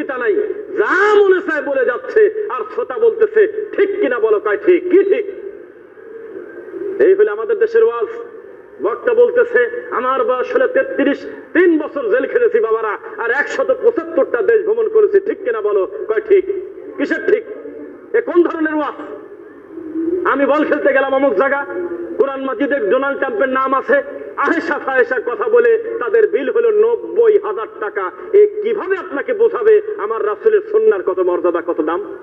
গ্রন্থিতা নাই। যা মনে চায় বলে যাচ্ছে, আর শ্রোতা বলতেছে, ঠিক কিনা বলো, কয় ঠিক, কি ঠিক? এই হলে আমাদের দেশের ওয়াজ। বক্তা বলতেছে, আমার বয়স হলে তেত্রিশ, তিন বছর জেল খেলেছি বাবারা, আর একশত পঁচাত্তরটা দেশ ভ্রমণ করেছি, ঠিক কিনা বলো, কয় ঠিক? কিসের ঠিক? এ কোন ধরনের ওয়াজ? আমি বল খেলতে গেলাম অমুক জায়গা। কোরআন মাজিদে ডোনাল্ড ট্রাম্পের নাম আছে। আহেসা ফাহেসার কথা বলে তাদের বিল হলো নব্বই হাজার টাকা। এ কীভাবে আপনাকে বোঝাবে? আমার রাসুলের সন্ন্যার কত মর্যাদা, কত দাম?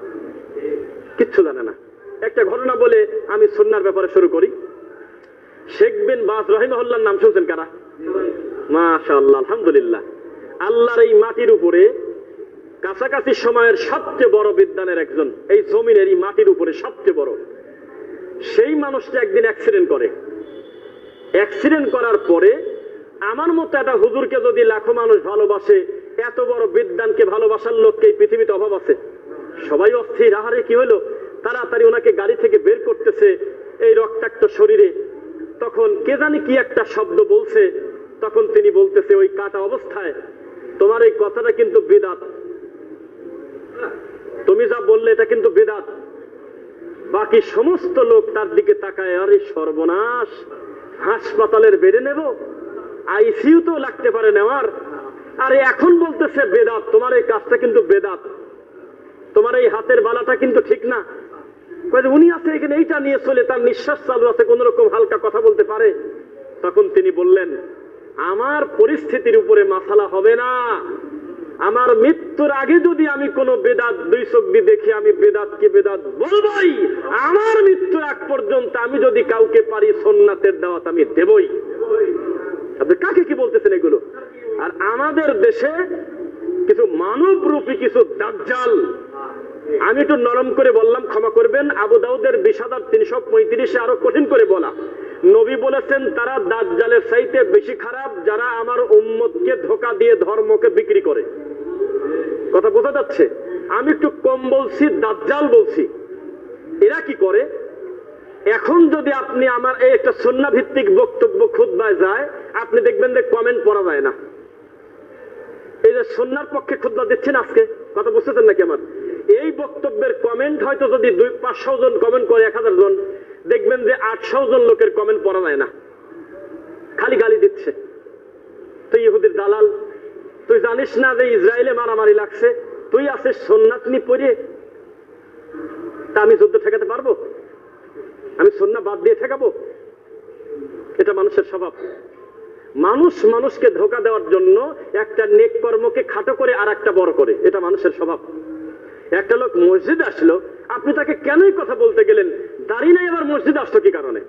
কিচ্ছু জানে না। একটা ঘটনা বলে আমি সন্ন্যার ব্যাপারে শুরু করি। শেখ বিন বাস রহিমহল্লার নাম শুনছেন কারা? মাশাআল্লাহ, আলহামদুলিল্লাহ। আল্লাহর এই মাটির উপরে কাছাকাছি সময়ের সবচেয়ে বড় বিদ্যানের একজন। এই জমিনের এই মাটির উপরে সবচেয়ে বড়। সেই মানুষটা একদিন অ্যাক্সিডেন্ট করে। অ্যাক্সিডেন্ট করার পরে আমার মতো একটা হুজুরকে যদি লাখো মানুষ ভালোবাসে, এত বড় বিদ্যানকে ভালোবাসার লোককে পৃথিবীতে অভাব আছে? সবাই অস্থির। আহারে, কি হলো? তাড়াতাড়ি ওনাকে গাড়ি থেকে বের করতেছে এই রক্তাক্ত শরীরে। তখন কে জানি কি একটা শব্দ বলছে। তখন তিনি বলতেছে, ওই কাটা অবস্থায় তোমার এই কথাটা কিন্তু বেদাত। তুমি যা বললে এটা কিন্তু বেদাত। বাকি সমস্ত লোক তার দিকে তাকায়, আরে সর্বনাশ, হাসপাতালের বেড়ে নেব? আইসিইউ তো লাগতে পারে নেওয়ার আরে এখন বলতেছে বেদাত, তোমার এই কাজটা কিন্তু বেদাত। তোমার এই হাতের বালাটা কিন্তু ঠিক না। উনি আছে এখানে, এইটা নিয়ে চলে, তার নিঃশ্বাস চালু আছে কোন রকম হালকা কথা বলতে পারে? তখন তিনি বললেন, আমার পরিস্থিতির উপরে মাসালা হবে না। আমার মৃত্যুর আগে যদি আমি কোনো বেদাত দুই দিয়ে দেখি আমি বেদাতকে বেদাত বলবই, আমার মৃত্যুর আগ পর্যন্ত আমি যদি কাউকে পারি সোননাথের দাওয়াত আমি দেবই। আপনি কাকে কি বলতেছেন এগুলো? আর আমাদের দেশে কিছু মানব রূপী কিছু দাজ্জাল, আমি একটু নরম করে বললাম, ক্ষমা করবেন, আবু দাউদের বিশ হাজার তিনশো পঁয়ত্রিশে আরও কঠিন করে বলা। নবী বলেছেন, তারা দাজ্জালের চাইতে বেশি খারাপ যারা আমার উম্মতকে ধোকা দিয়ে ধর্মকে বিক্রি করে। কথা বোঝা যাচ্ছে? আমি একটু কম বলছি, দাজ্জাল বলছি। এরা কি করে? এখন যদি আপনি আমার এই একটা সন্না ভিত্তিক বক্তব্য খুদ্ায় যায়, আপনি দেখবেন যে কমেন্ট পড়া যায় না। এই যে সন্ন্যার পক্ষে খুদ্া দিচ্ছেন আজকে, কথা বুঝতেছেন নাকি আমার? এই বক্তব্যের কমেন্ট হয়তো যদি দুই, পাঁচশো জন কমেন্ট করে, এক হাজার জন, দেখবেন যে আটশো জন লোকের কমেন্ট পড়া যায় না। খালি গালি দিচ্ছে। তুই ইহুদির দালাল তুই জানিস না যে ইসরায়েলে মারামারি লাগছে? তুই আছিস সন্ন্যাস নি পড়ে তা আমি যুদ্ধ ঠেকাতে পারব? আমি সন্না বাদ দিয়ে ঠেকাবো? এটা মানুষের স্বভাব। মানুষ মানুষকে ধোকা দেওয়ার জন্য একটা নেক কর্মকে খাটো করে আর একটা বড় করে। এটা মানুষের স্বভাব। একটা লোক মসজিদ আসলো, আপনি তাকে কেনই কথা বলতে গেলেন? দাড়ি নাই আবার মসজিদ আসতো কি কারণে?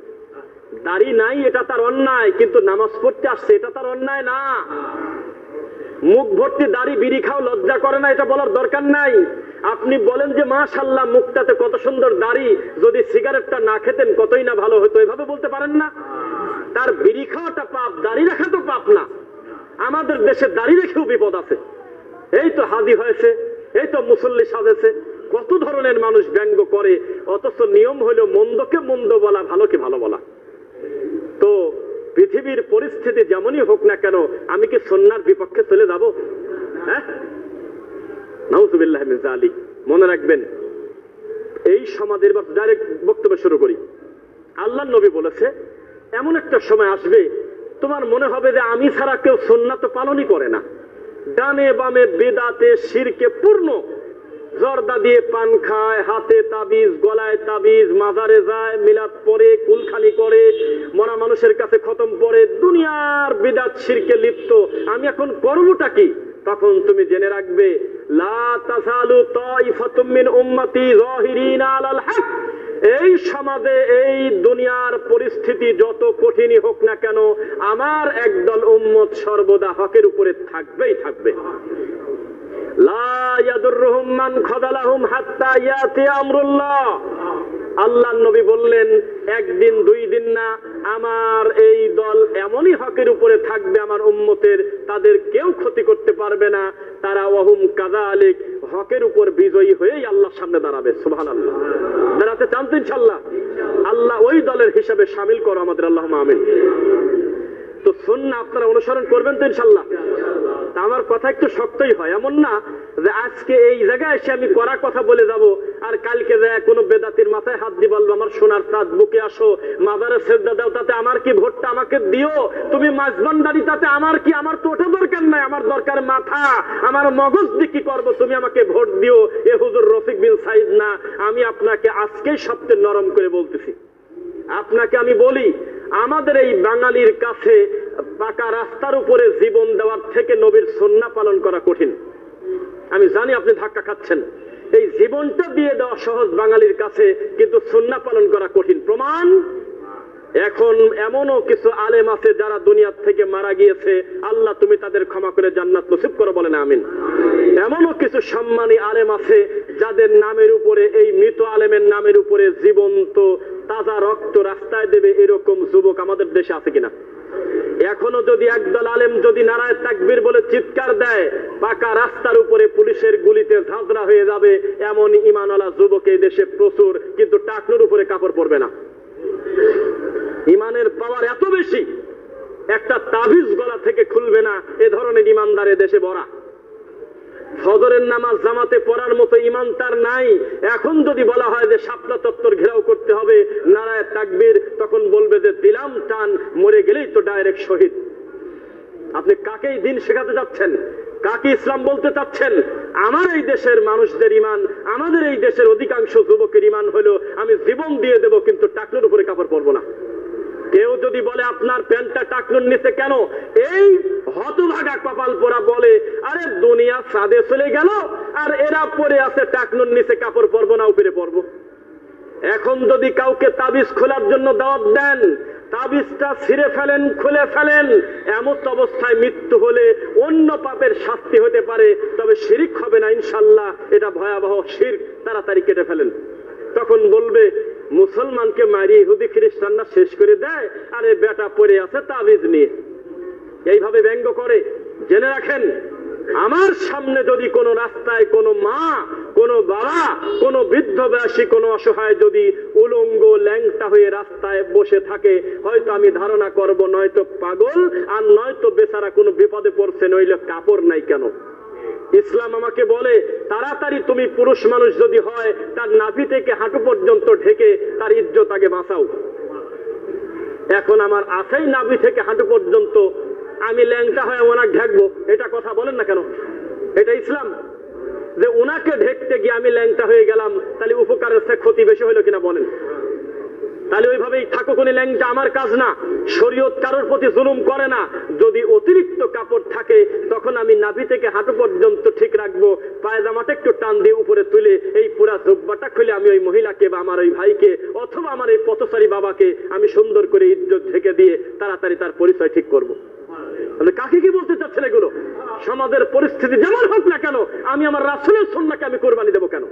দাড়ি নাই, এটা তার অন্যায়, কিন্তু নামাজ পড়তে আসছে, এটা তার অন্যায় না। মুখ ভর্তি দাড়ি বিড়ি খাও, লজ্জা করে না, এটা বলার দরকার নাই। আপনি বলেন যে মাশাল্লাহ মুখটাতে কত সুন্দর দাড়ি, যদি সিগারেটটা না খেতেন কতই না ভালো হতো, এভাবে বলতে পারেন না? তার বিড়ি খাওয়াটা পাপ, দাড়ি রাখা তো পাপ না। আমাদের দেশে দাড়ি রেখেও বিপদ আছে। এই তো হাজি হয়েছে, এই তো মুসল্লি সাজেছে, কত ধরনের মানুষ ব্যঙ্গ করে, অথচ নিয়ম হলো, মন্দকে মন্দ বলা, ভালোকে ভালো বলা। পৃথিবীর পরিস্থিতি যেমনই হোক না কেন, আমি কি সন্ন্যার বিপক্ষে চলে যাব? হ্যাঁ? মিন জালিক মনে রাখবেন, এই সমাজের ডাইরেক্ট বক্তব্য শুরু করি। আল্লাহ নবী বলেছে, এমন একটা সময় আসবে, তোমার মনে হবে যে আমি ছাড়া কেউ সন্ন্যাত পালনই করে না। ডানে বামে বেদাতে শিরকে পূর্ণ জর্দা দিয়ে পান খায়, হাতে তাবিজ, গলায় তাবিজ, মাজারে যায়, মিলাদ পরে কুলখানি করে, মরা মানুষের কাছে খতম পরে দুনিয়ার বিদাত শিরকে লিপ্ত। আমি এখন করবটা কি? তখন তুমি জেনে রাখবে, লা এই সমাজে, এই দুনিয়ার পরিস্থিতি যত কঠিনই হোক না কেন, আমার একদল উম্মত সর্বদা হকের উপরে থাকবেই থাকবে। আল্লাহ নবী বললেন, একদিন, দুই দিন না, আমার এই দল এমনই হকের উপরে থাকবে আমার উম্মতের, তাদের কেউ ক্ষতি করতে পারবে না। তারা অহুম কাদা আলিক হকের উপর বিজয়ী হয়েই আল্লাহর সামনে দাঁড়াবে সুবহান আল্লাহ দাঁড়াতে চান তো ইনশাল্লাহ আল্লাহ ওই দলের হিসাবে সামিল করো আমাদের আল্লাহ আমিন। তো সুন্না আপনারা অনুসরণ করবেন তো ইনশাল্লাহ আমার কথা একটু শক্তই হয়, এমন না যে আজকে এই জায়গায় এসে আমি করা কথা বলে যাব আর কালকে যায় কোনো বেদাতির মাথায় হাত দিয়ে বলব, আমার সোনার চাঁদ বুকে আসো মাদারে শ্রদ্ধা দাও, তাতে আমার কি ভোটটা আমাকে দিও? তুমি মাঝবান্ডারি তাতে আমার কি, আমার তো ওটা দরকার নাই, আমার দরকার মাথা, আমার মগজ দিয়ে কি করব? তুমি আমাকে ভোট দিও। এ হুজুর রফিক বিন সাইদ না, আমি আপনাকে আজকেই সবচেয়ে নরম করে বলতেছি। আপনাকে আমি বলি আমাদের এই বাঙালির কাছে পাকা রাস্তার উপরে জীবন দেওয়ার থেকে নবীর সন্না পালন করা কঠিন। আমি জানি আপনি ধাক্কা খাচ্ছেন। এই জীবনটা দিয়ে দেওয়া সহজ বাঙালির কাছে কিন্তু সন্না পালন করা কঠিন। প্রমাণ? এখন এমনও কিছু আলেম আছে যারা দুনিয়ার থেকে মারা গিয়েছে। আল্লাহ তুমি তাদের ক্ষমা করে জান্নাত নসিব করো বলেন, আমিন। এমনও কিছু সম্মানী আলেম আছে যাদের নামের উপরে, এই মৃত আলেমের নামের উপরে জীবন্ত তাজা রক্ত রাস্তায় দেবে এরকম যুবক আমাদের দেশে আছে কিনা? এখনও যদি একদল আলেম যদি নারায় তাকবির বলে চিৎকার দেয়, পাকা রাস্তার উপরে পুলিশের গুলিতে ঝাঁঝরা হয়ে যাবে, এমন ইমানওয়ালা যুবক এই দেশে প্রচুর, কিন্তু টাকনুর উপরে কাপড় পরবে না। ইমানের পাওয়ার এত বেশি, একটা তাবিজ গলা থেকে খুলবে না, এ ধরনের ইমানদার দেশে বড়া ফজরের নামাজ জামাতে পড়ার মতো ইমান তার নাই। এখন যদি বলা হয় যে শাপলা চত্বর ঘেরাও করতে হবে, নারায় তাকবির, তখন বলবে যে দিলাম টান, মরে গেলেই তো ডাইরেক্ট শহীদ। আপনি কাকেই দিন শেখাতে যাচ্ছেন কাকে ইসলাম বলতে চাচ্ছেন? আমার এই দেশের মানুষদের ইমান, আমাদের এই দেশের অধিকাংশ যুবকের ইমান হলো, আমি জীবন দিয়ে দেব, কিন্তু টাকনুর উপরে কাপড় পরবো না। কেউ যদি বলে, আপনার প্যান্টটা টাকনুর নিচে কেন? এই হতভাগা কপাল পোড়া বলে, আরে দুনিয়া সাদে চলে গেল, আর এরা পরে আছে টাকনুর নিচে কাপড় পরবো না, উপরে পরবো। এখন যদি কাউকে তাবিজ খোলার জন্য দাওয়াত দেন, তাবিজটা ছিঁড়ে ফেলেন, খুলে ফেলেন এমন অবস্থায় মৃত্যু হলে অন্য পাপের শাস্তি হতে পারে, তবে শিরিক হবে না, ইনশাল্লাহ। এটা ভয়াবহ শির তাড়াতাড়ি কেটে ফেলেন। তখন বলবে, মুসলমানকে মারিয়ে ইহুদি খ্রিস্টানরা শেষ করে দেয় আর আরে বেটা পড়ে আছে তাবিজ নিয়ে। এইভাবে ব্যঙ্গ করে, জেনে রাখেন, আমার সামনে যদি কোনো রাস্তায় কোনো মা, কোনো বাবা, কোনো বৃদ্ধ বয়সী, কোনো অসহায় যদি উলঙ্গ, ল্যাংটা হয়ে রাস্তায় বসে থাকে, হয়তো আমি ধারণা করব নয়তো পাগল, আর নয়তো বেচারা কোনো বিপদে পড়ছে, নইলে কাপড় নাই কেন? ইসলাম আমাকে বলে, তাড়াতাড়ি তুমি পুরুষ মানুষ যদি হয়, তার নাভি থেকে হাঁটু পর্যন্ত ঢেকে তার ইজ্জত আগে বাঁচাও। এখন আমার আছেই নাভি থেকে হাঁটু পর্যন্ত আমি ল্যাংটা হয়ে ওনাকে ঢাকবো। এটা কথা বলেন না কেন? এটা ইসলাম। যে ওনাকে ঢেকতে গিয়ে আমি ল্যাংটা হয়ে গেলাম, তাহলে উপকারের সে ক্ষতি বেশি হইল কিনা বলেন? তাহলে ওইভাবেই থাকো কোন ল্যাংটা আমার কাজ না। শরীয়ত কারোর প্রতি জুলুম করে না। যদি অতিরিক্ত কাপড় থাকে, তখন আমি নাভি থেকে হাঁটু পর্যন্ত ঠিক রাখব। পায়জামাটা একটু টান দিয়ে উপরে তুলে, এই পুরা জব্বাটা খুলে আমি ওই মহিলাকে বা আমার ওই ভাইকে অথবা আমার এই পথচারী বাবাকে আমি সুন্দর করে ইজ্জত ঢেকে দিয়ে তাড়াতাড়ি তার পরিচয় ঠিক করব। তাহলে কাকে কি বলতে চাচ্ছেন এগুলো? সমাজের পরিস্থিতি যেমন হোক না কেন, আমি আমার রাসুলের সন্নাকে আমি কোরবানি দেবো কেন?